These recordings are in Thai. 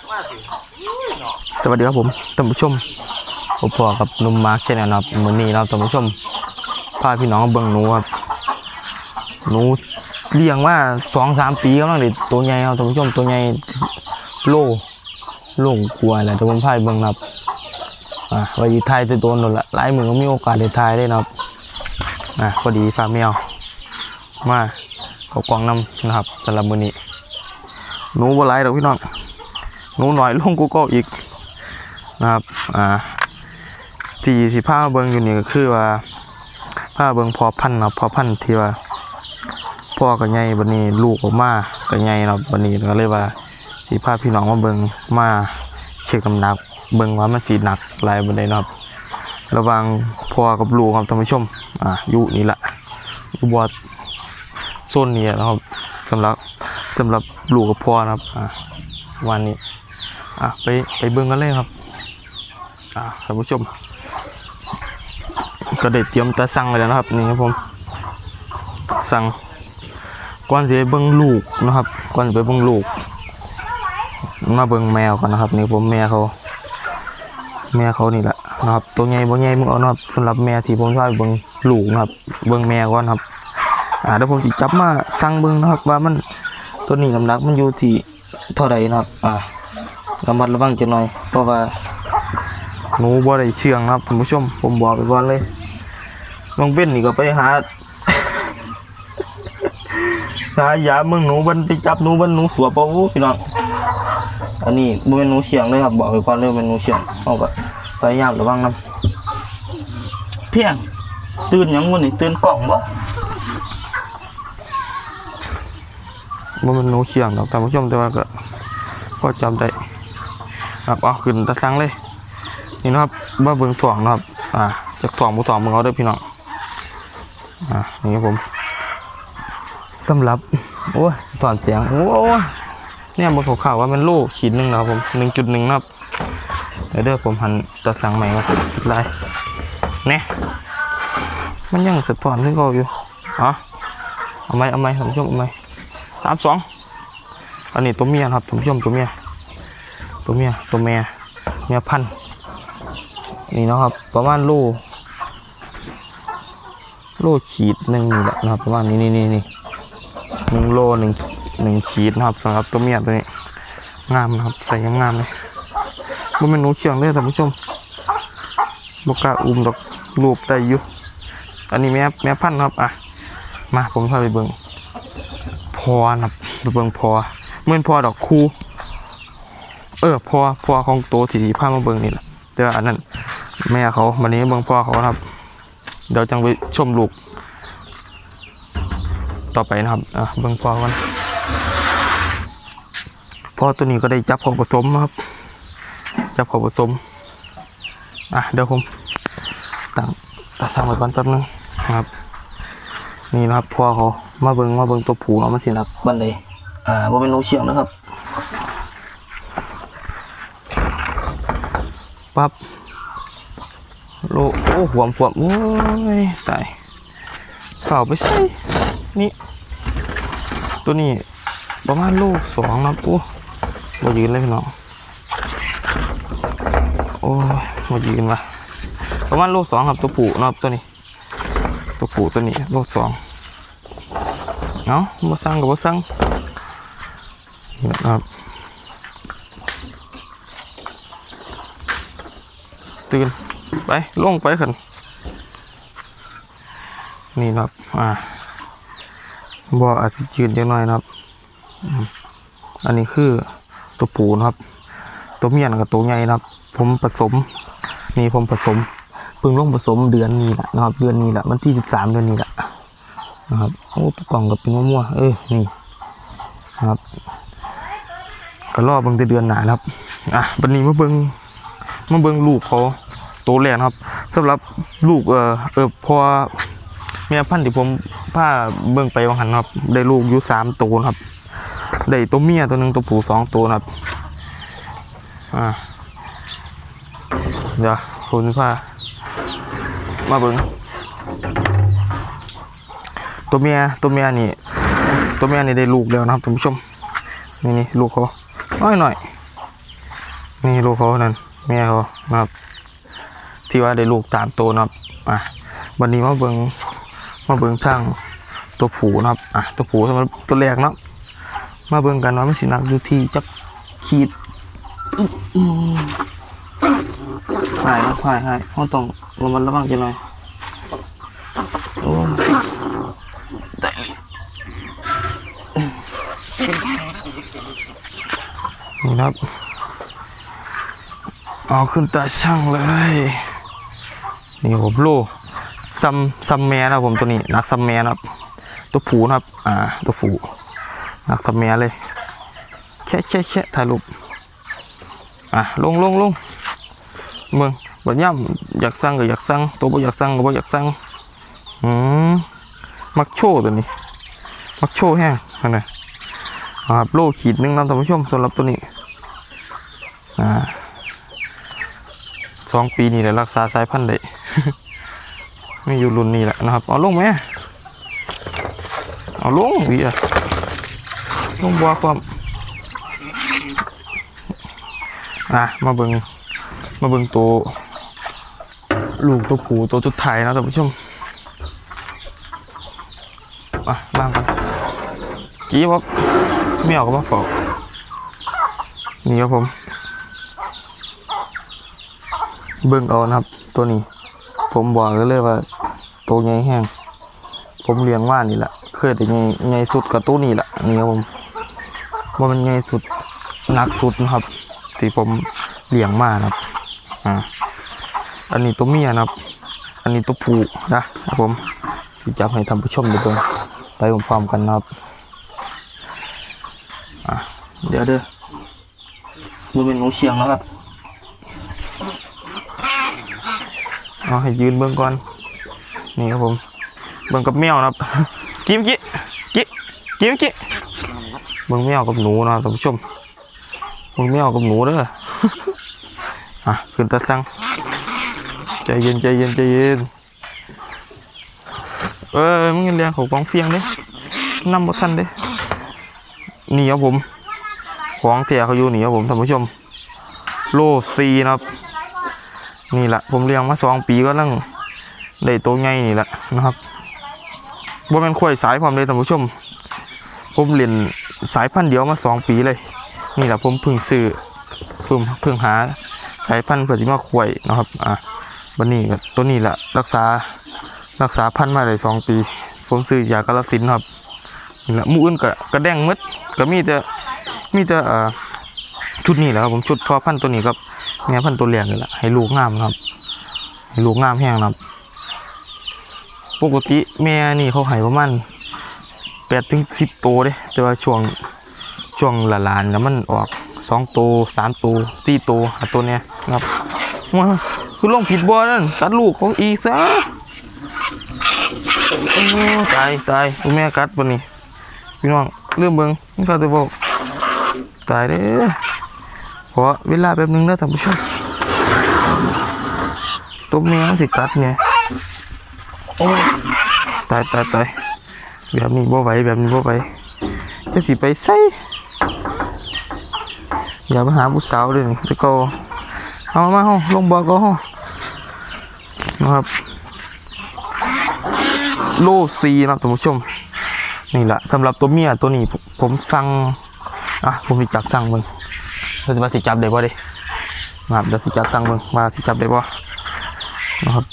สวัสดีครับผมท่านผู้ชมผมพอกับนุ่มมาร์คแชนแนลนะครับมือนี้เราท่านผู้ชมพาพี่น้องเบิ่งหนูครับหนูเลี้ยงมาสองสามปีกำลังเด็ตัวใหญ่ครับท่านผู้ชมตัวใหญ่โลโลกลัวแหละแต่ผมพาไปเบิ่งนะครับอะไว้อยู่ไทยจะโดนหมดละหลายมือก็มีโอกาสได้ทายได้นะครับอะพอดีฝากแมวมาเขากล่องนำนะครับสำหรับมือนี้หนูบ่หลายดอกพี่น้อง หนูหน่อยลงกูก็อีกนะครับอ่าที่สิผ้าเบิงอยู่นี่ก็คือว่าผ้าเบิงพอพันเนาะพอพันที่ว่าพ่อกับใหญ่บัดนี้ลูกออกมากับใหญ่เนาะบัดนี้ก็เลยว่าสิพาพี่น้องมาเบิงมาเช็คน้ำหนักเบิงว่ามันสีหนักลายบันไดเนาะครับระว่างพ่อกับลูกครับท่านผู้ชมอ่าอยู่นี่แหละอยู่บอดโซนนี้นะครับสำหรับสำหรับลูกกับพ่อนะครับอ่าวันนี้ อะไปไปเบิ่งกันเลยครับอ่าท่านผู้ชม ก็ได้เตรียมตาสั่งไว้แล้วนะครับนี่ครับผมสั่งก่อนจะไปเบิ่งลูกนะครับก่อนจะไปเบิ่งลูก มาเบิ่งแมวก่อนนะครับ นี่ผมแม่เขาแม่เขานี่แหละนะครับ ตัวใหญ่บ่ใหญ่มึงเอานะครับสำหรับแม่ที่ผมชอบเบิ่งลูกนะครับ เบิ่งแม่ก่อนครับ อ่าเดี๋ยวผมสิจับมาสั่งเบิ่งนะครับ ว่ามันตัวนี้น้ำหนักมันอยู่ที่เท่าไรนะครับ อ่า ระมัดระวังจังหน่อย เพราะว่าหนูบ่ได้เชื่องนะครับท่านผู้ชม ผมบอกไปก่อนเลยน้องเบ้นนี่ก็ไปหา หายาเมืองหนูบันไปจับหนูบันหนูสัวปล่าพี่น้องอันนี้บ่เป็นหนูเชียงเลยครับบอกไปก่อนเลยเป็นหนูเชียงเอาก็พยายามระวังนํเพียงตื่นยังมื้อนี่ตื่นกล่องบ่บ่เป็นหนูเชียงดอกท่านผู้ชมแต่ว่าก็ก็จำได้ ครับเอาขึ้นตะสังเลย นี่นะครับว่าเบิ่งถ่วงนะครับ อ่าจากถ่วงผู้ถ่วงมึงเอาเด้พี่น้องอ่านี่ครับผมสำหรับโอ้ยถอนเสียงโอ้เนี่ยมันข่าวว่ามันโลขีดหนึ่งนะครับผมหนึ่งจุดหนึ่งนะครับเดี๋ยวเด้อผมหันตะสังใหม่ก่อนได้เนี่ยมันยังสะท้อนขึ้นก็อยู่อ๋อเอาไหมเอาไหมท่านผู้ชมเอาไหมสามสองอันนี้ตัวเมียนะครับผู้ชมตัวเมีย ตัวเมียตัวเมียเมียพันนี่นะครับ ประมาณลโลขีดหนึ่งนี่แหละนะครับ ประมาณนี้นี่นี่นี่หนึ่งโลหนึ่งหนึ่งขีดนะครับสำหรับตัวเมียตัวนี้งามนะครับใส่งามๆเลยมันเป็นหนูเชียงเลยท่านผู้ชมบกล้าอุ้มดอกรูปได้อยู่อันนี้แม่แม่พันครับอะมาผมพาไปเบิ่งพอนะครับไปเบิ่งพอเหมือนพอดอกคู เออพอพอของโตสีผ้ามาเบิงนี่แหละแต่ว่าอันนั้น แม่เขาวันนี้เบิงพ่อเขานะครับ เดี๋ยวจังไปชมลูก ต่อไปนะครับอะเบิงพ่อกันพ่อตัวนี้ก็ได้จับของผสมนะครับ จับของผสมอะเดี๋ยวผมตั้งตาสั่งไว้ก่อนแป๊บนึงนะครับ นี่นะครับพ่อเขามาเบิงมาเบิงตัวผูเนาะมันสิหนักบันไดอ่าบ่เป็นหนูเชียงนะครับ ปั๊บโลโอ้หวมหวมโอ้ยตายเข่าไปใส่นี่ตัวนี้ประมาณโลสองนะปุ๊มายืนเลยพี่น้องโอ้ยมายืนว่ะประมาณโลสองครับตัวปู่นะครับตัวนี้ ตัวปู่ตัวนี้โลสองเนาะมาสั่งกับมาสั่งนะครับ ตื่นไปลงไปขันนี่นะครับอ่าบ่อาจจะยืนจังหน่อยนะครับ อันนี้คือตัวปูนะครับ ตัวเมียนกับตัวใหญ่นะครับ ผมผสม นี่ผมผสมเพิ่งลงผสมเดือนนี้แหละนะครับ เดือนนี้แหละวันที่สิบสามเดือนนี้แหละนะครับโอ้กล่องกับเป็นมั่วๆเออนี่นะครับก็รอเบิ่งแต่เดือนหนาครับ อะบันนี้มาเบิ่ง มาเบิ่งลูกเขาโตแล้วนครับสำหรับลูกเออเออพอแม่พันธุ์ที่ผมพาเบิ่งไปวังหันครับ ได้ลูกอยู่สามตัวนครับ ได้ตัวเมียตัวหนึ่งตัวผู้สองตัวนะครับ อ่าเดี๋ยวคุณพามาเบิ่งตัวเมียตัวเมียนี่ ตัวเมียนี่ได้ลูกแล้วนะครับท่านผู้ชมนี่นี่ลูกเขาน้อยหน่อยนี่ลูกเขานั่น แม่เขานะครับที่ว่าได้ลูกตามโตนะครับอะวันนี้มาเบิงมาเบิงทางตัวผูนะครับอะตัวผูสำหรับตัวแรกเนาะมาเบิงกันว่ามันสินักอยู่ที่จักขีดหายครับหายหายเขาต้องระมัดระวังจังหน่อยโอ้ได้นี่ครับ เอาขึ้นตาช่างเลย นี่ผมโลซัมซัมแมนะผมตัวนี้นักซัมแมนะครับ ตัวผูนะครับ อ่า ตัวผูนักซัมแมเลยแค่แค่แค่ถ่ายรูปอะลงลงลงเมืองบัดย่ำอยากสั่งก็อยากสั่งตัวบ่อยากสั่งก็บ่อยากสั่งอืมมักโชว์ตัวนี้ มักโชว์แห้งนั่นน่ะอ่าครับโลขีดหนึงนะท่านผู้ชมสำหรับตัวนี้อ่า สองปีนี่แหละรักษาสายพันธุ์ได้ไม่อยู่รุ่นนี้แหละนะครับ เอาลงไหมเอาลงวีอะลงบัวความอะมาเบิงมาเบิงตัวลูกตัวผูตัวสุดท้ายนะท่านผู้ชมอะบ้างกันกี้บอกไม่เอาก็มาฝอกนี่ครับผม เบิ่งเอานะครับ ตัวนี้ ผมบอกเลยเลยว่า ตัวใหญ่แห้ง ผมเลี้ยงว่านี่แหละเคยแต่ใหญ่ใหญ่สุดกับตัวนี้แหละนี่ครับผมว่ามันใหญ่สุดหนักสุดนะครับที่ผมเลี้ยงมานะครับอ่าอันนี้ตัวเมียนะครับ อันนี้ตัวผู้นะครับผมที่จะให้ท่านผู้ชมดูเบิ่งไปพร้อมๆกันนะครับอะเดี๋ยวเด้อมันเป็นหนูเชียงแล้วครับ เอาให้ยืนเบื้องก่อน นี่ครับผม เบื้องกับแมวนะครับ กิมกิกิกิมกิเบื้องแมวกับหนูนะครับท่านผู้ชมเบื้องแมวกับหนูเด้ออะขึ้นตาสังใจเย็นใจเย็นใจเย็นเอ้ยมึงเรียงของกองเฟียงเด้นำบทันเด้นี่ครับผม ของเถี่ยเขาอยู่นี่ครับผมท่านผู้ชม โลซีนะครับ นี่แหละผมเลี้ยงมาสองปีก็ลังได้ตัวใหญ่นี่แหละนะครับว่าเป็นข่อยสายความเลยท่านผู้ชม ผมเรียนสายพันธุ์เดียวมาสองปีเลย นี่แหละผมเพิ่งซื้อพิ่งเพิ่งหาสายพันธุ์เพื่อที่มาข่อยนะครับ อะวันนี้ตัวนี้แหละรักษารักษาพันธุ์มาได้สองปี ผมซื้อยากระสินครับนี่แหละมูอื่นก็กระแดงมดก็มีแต่มีแต่อ่อชุดนี้แหละครับผมชุดพอพันธุ์ตัวนี้ครับ แม่พันตัวเลี้ยงนี่แหละให้ลูกงามนะครับ ให้ลูกงามแห้งนะครับ ปกติแม่นี่เขาให้ประมาณแปดถึงสิบตัวเด้แต่ว่าช่วงช่วงหลานๆแล้วมันออกสองตัวสามตัวสี่ตัวหาตัวเนี้ยนะครับว้าคือลงผิดบ่อนั่นตัดลูกของอีซะตายตายคุณแม่กัดปะนี่พี่น้องเรื่องเบิงนี่เขาจะบอกตายเด้อ อเวลาแป๊บนึงนะท่านผู้ชมตัวเมียสิกัดไงโอ้ตายตายตายแบบนี้บ่ไหวแบบนี้บ่ไหวจะสิไปใส่อย่ามาหาผู้สาวเลยนี่จะก็เอามาห้องลงบ่อก็ห้องนะครับโลซีนะครับท่านผู้ชมนี่แหละสำหรับตัวเมียตัวนี้ผมผมสั่งอะผมมีจับสั่งมึง เราจะมาสิจับได้บ่เดินะครับเดี๋ยวสิจับตั้งเบิ่งมาสิจับได้บ่นะครับ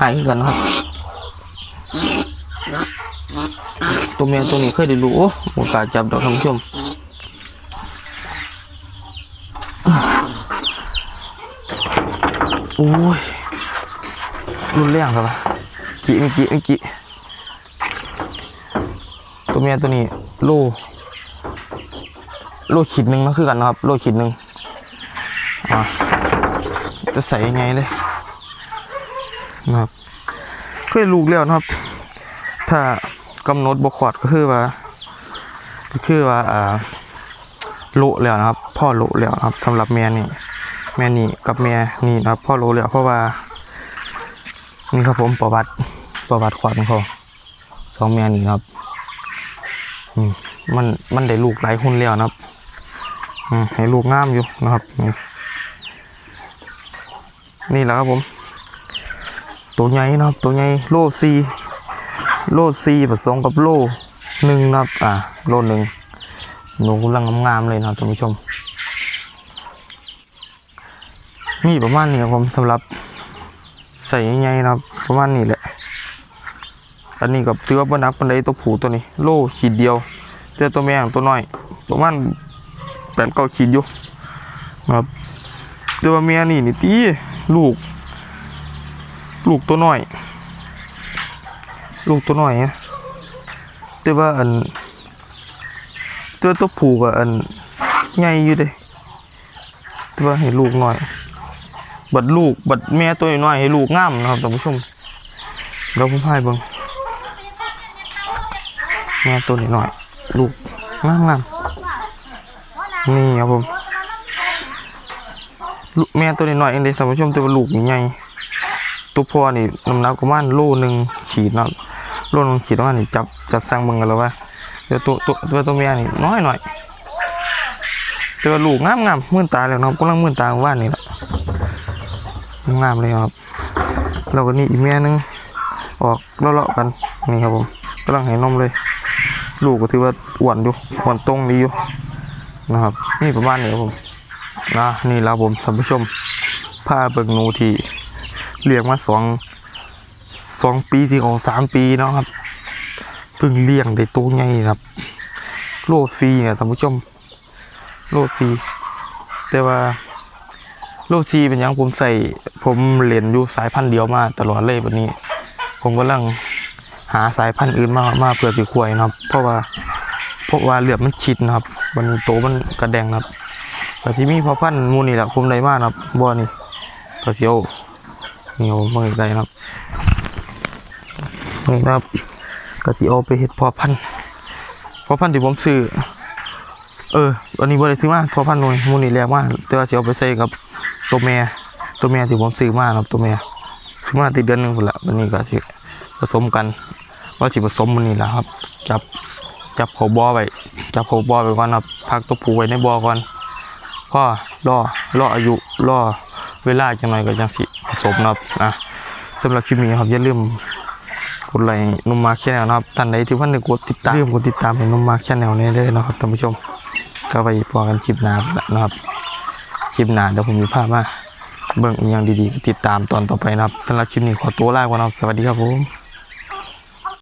หายกันนะครับ ตัวเมียตัวนี้เคยได้รู้โอ้โอกาสจับดอกท่านผู้ชมโอ้ยรุนแรงครับวะกี่เมื่อกี้เมื่อกี้ตัวเมียตัวนี้โล โลขีดหนึ่งนะคือกันนะครับ โลขีดหนึ่งจะใส่ยังไงเลยนะครับเคยลูกแล้วนะครับ ถ้ากำหนดบกขอดก็คือว่าก็คือว่าอ่าโลแล้วนะครับ พ่อโลแล้วครับสำหรับแม่นี่แม่นี่กับแม่นี่นะครับพ่อโลแล้วเพราะว่านี่ครับผมประวัติประวัติขวัญของเขาสองแม่นี่นะครับอืมมันมันได้ลูกหลายหุ่นแล้วนะครับ ให้ลูกงามอยู่นะครับนี่นี่แหละครับผม ตัวใหญ่นะครับ ตัวใหญ่โลซีโลซีผสมกับโลหนึ่งนะครับ อ่าโลหนึ่งหนูกำลังงามๆเลยนะครับท่านผู้ชมมีประมาณนี้ครับผมสำหรับใส่ใหญ่ๆนะครับ ประมาณนี้แหละ อันนี้กับถือว่าบนักปันไดตัวผูตัวนี้ โลขีดเดียวเจอตัวแม่ของตัวน้อยประมาณ แปดเก้าขีดอยู่นะครับต่ว่าแม่นี่นี่ตีลูก ลูกตัวน้อย ลูกตัวน้อยนะแต่ว่าอันตัวตัวผูกับอันใหญ่อยู่เด้แต่ว่าให้ลูกน้อย บัดลูกบัดแม่ตัวน้อยให้ลูกงามนะครับท่านผู้ชมเราผมพายเบิ่งแม่ตัวน้อยลูกงามงาม นี่ครับผมลูกแม่ตัวน้อยเองเด้ท่านผู้ชมต่ว่าลูกนี่ใหญ่ตัวพ่อนี่น้ำหนักประมาณโลหนึ่งขีดนะโลหนึงขีดประมาณนี่จับจับสั่งเบิ่งกันแล้วว่าเดี๋ยวตัวตัวตัวตัวแม่นี่น้อยหน่อยต่ว่าลูกงามงามมื่นตาแล้วเนาะกำลังมื่นตาของว่านนี่แหละงามเลยครับเราก็นี่อีกแม่นึงออกเลาะๆกันนี่ครับผมกำลังให้นมเลย ลูกก็ถือว่าอ้วนอยู่อ้วนตรงดีอยู่ นะครับ นี่ประมาณนี้ครับผมนะนี่แล้วผมท่านผู้ชมผ้าเบิกนูที่เลี้ยงมาสองสองปีที่ของสามปีเนาะครับเพิ่งเลี้ยงได้ตัวใหญ่ครับ โลซีเนี่ยท่านผู้ชม โลซีแต่ว่าโลกชีเป็นหยังผมใส่ ผมเรียนอยู่สายพันธุ์เดียวมาตลอดเลยแบบนี้ ผมกำลังหาสายพันธุ์อื่นมามาเพื่อสิควายนะครับ เพราะว่าเพราะว่าเหลือดมันชิดนะครับ มันโตมันกระแดงนะครับแต่ที่มีพอพันมูนี่แหละผมได้มากนะครับบ่อนี่ก็เสียวนี่เอาเมื่อไดนะครับนี่นะครับก็สิเอไปเฮ็ดพอพันพอพันที่ผมซื้อเอออันนี้บ่ได้ซื้อมาพอพันหน่ยมูนี่แรงมากแต่ว่าเสิเอาไปใส่กับตัวแม่ตัวแม่ที่ผมซื้อมาครับตัวแม่ซื้อมาติดเดือนหนึ่งพุ่นละวันนี้ก็สิผสมกันว่าสิผสมมันนี่แหละครับจับ จับเขาบอไว้จับเขาบอไว้ก่อนครับพักตัวผูไว้ในบอก่อนพ่อรอรออายุรอเวลาจังหน่อยก็จังสิผสมนะครับอะสำหรับคลิปนี้ครับอย่าลืมกดไลค์นุ่มมาร์คแชนแนลนะครับท่านใดที่เพิ่นได้กดติดตามลืมกดติดตามให้นุ่มมาร์คแชนแนลนี้ด้วยนะครับท่านผู้ชม ก็ไปพอกันคลิปหน้านะครับคลิปหน้าเดี๋ยวผมมีภาพมาเบิ่งอีกอย่างดีๆติดตามตอนต่อไปนะครับสำหรับคลิปนี้ขอตัวลาก่อนนะครับสวัสดีครับผม